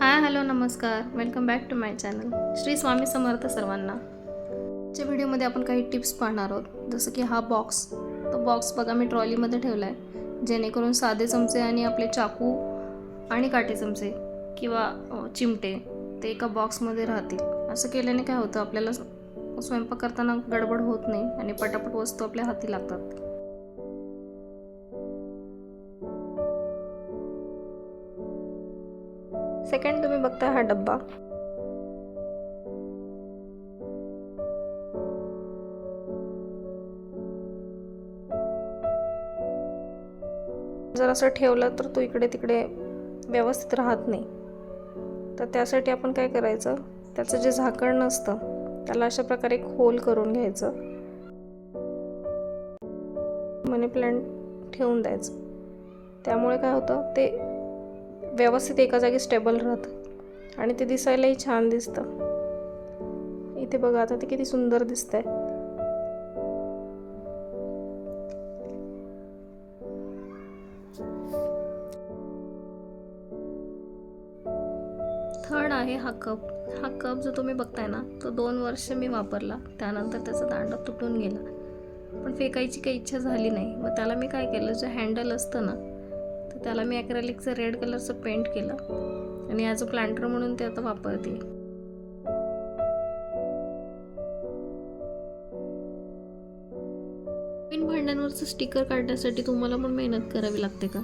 हाय hello नमस्कार. Welcome back to my channel Shri Swami Samarth सर्वांना. च्या व्हिडिओमध्ये आपण काही टिप्स पाहणार आहोत. जसं की हा बॉक्स तो बॉक्स बघा मी ट्रॉलीमध्ये ठेवला आहे जेणेकरून साधे चमचे आणि आपले चाकू आणि काटे चमचे किंवा चिमटे ते एका बॉक्समध्ये राहतील. असं केल्याने काय होतं? आपल्याला स्वयंपाक करताना गडबड होत नाही आणि पटापट वस्तू आपल्या हाती लागतात. सेकंड तुम्ही बघताय हा डब्बा. जर असं ठेवलं तर तो इकडे तिकडे व्यवस्थित राहत नाही. तर त्यासाठी आपण काय करायचं? त्याचं जे झाकण नसतं त्याला अशा प्रकारे खोल करून घ्यायचं. मनी प्लांट ठेवून द्यायचं. त्यामुळे काय होतं? ते व्यवस्थित एका जागी स्टेबल राहतं. आणि ते दिसायलाही छान दिसतं. इथे बघा आता ते किती सुंदर दिसतंय. थर्ड आहे हा कप. हा कप जो तुम्ही बघताय ना तो दोन वर्ष मी वापरला. त्यानंतर त्याचा दांडा तुटून गेला. पण फेकायची काही इच्छा झाली नाही. मग त्याला मी काय केलं जे हँडल असतं ना त्याला मी ॲक्रेलिकचं रेड कलरचं पेंट केलं. आणि ॲज अ प्लांटर म्हणून ते आता वापरते. पेंट भांड्यांवरचं स्टिकर काढण्यासाठी तुम्हाला पण मेहनत करावी लागते का?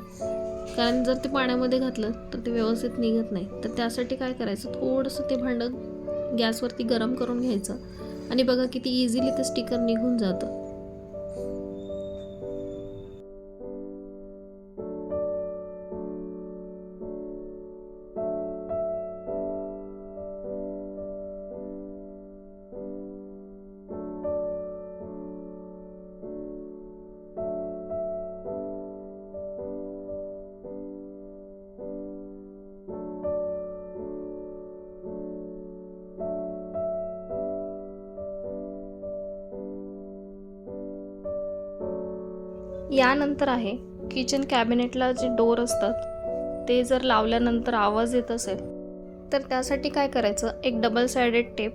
कारण जर ते पाण्यामध्ये घातलं तर ते व्यवस्थित निघत नाही. तर त्यासाठी काय करायचं? थोडंसं ते भांडं गॅसवरती गरम करून घ्यायचं. आणि बघा किती इझिली ते स्टिकर निघून जातं. यानंतर आहे. किचन कॅबिनेटला जे डोर असतात ते जर लावल्यानंतर आवाज येत असेल तर त्यासाठी काय करायचं? एक डबल सायडेड टेप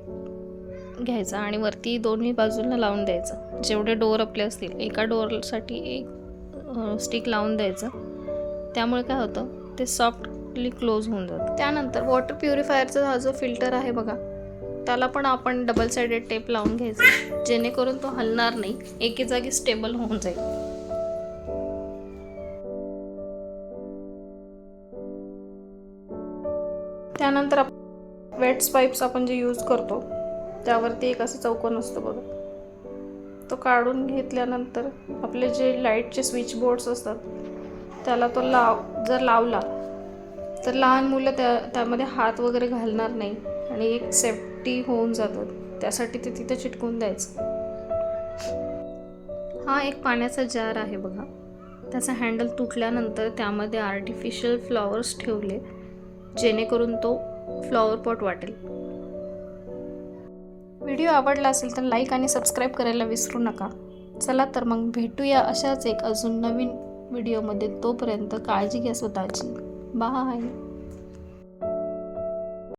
घ्यायचा आणि वरती दोन्ही बाजूंना लावून द्यायचं. जेवढे डोअर आपले असतील एका डोअरसाठी एक स्टिक लावून द्यायचं. त्यामुळे काय होतं? ते सॉफ्टली क्लोज होऊन जातं. त्यानंतर वॉटर प्युरिफायरचा हा जो फिल्टर आहे बघा त्याला पण आपण डबल सायडेड टेप लावून घ्यायचं. जेणेकरून तो हलणार नाही. एके जागी स्टेबल होऊन जाईल. त्यानंतर आपण वेट्स पाईप्स आपण जे यूज करतो त्यावरती एक असं चौकोन असतो बघा. तो काढून घेतल्यानंतर आपले जे लाईटचे स्विच बोर्ड्स असतात त्याला तो लाव जर लावला तर लहान मुलं त्या त्यामध्ये हात वगैरे घालणार नाही आणि एक सेफ्टी होऊन जातात त्यासाठी ते तिथे चिटकून द्यायचं. हा एक पाण्याचा जार आहे बघा. त्याचा हँडल तुटल्यानंतर त्यामध्ये आर्टिफिशियल फ्लॉवर्स ठेवले. जेणेकरून तो फ्लॉवर पॉट वाटेल. व्हिडिओ आवडला असेल तर लाईक आणि सबस्क्राईब करायला विसरू नका. चला तर मग भेटूया अशाच एक अजून नवीन व्हिडिओमध्ये तोपर्यंत काळजी घ्या स्वतःची. बाय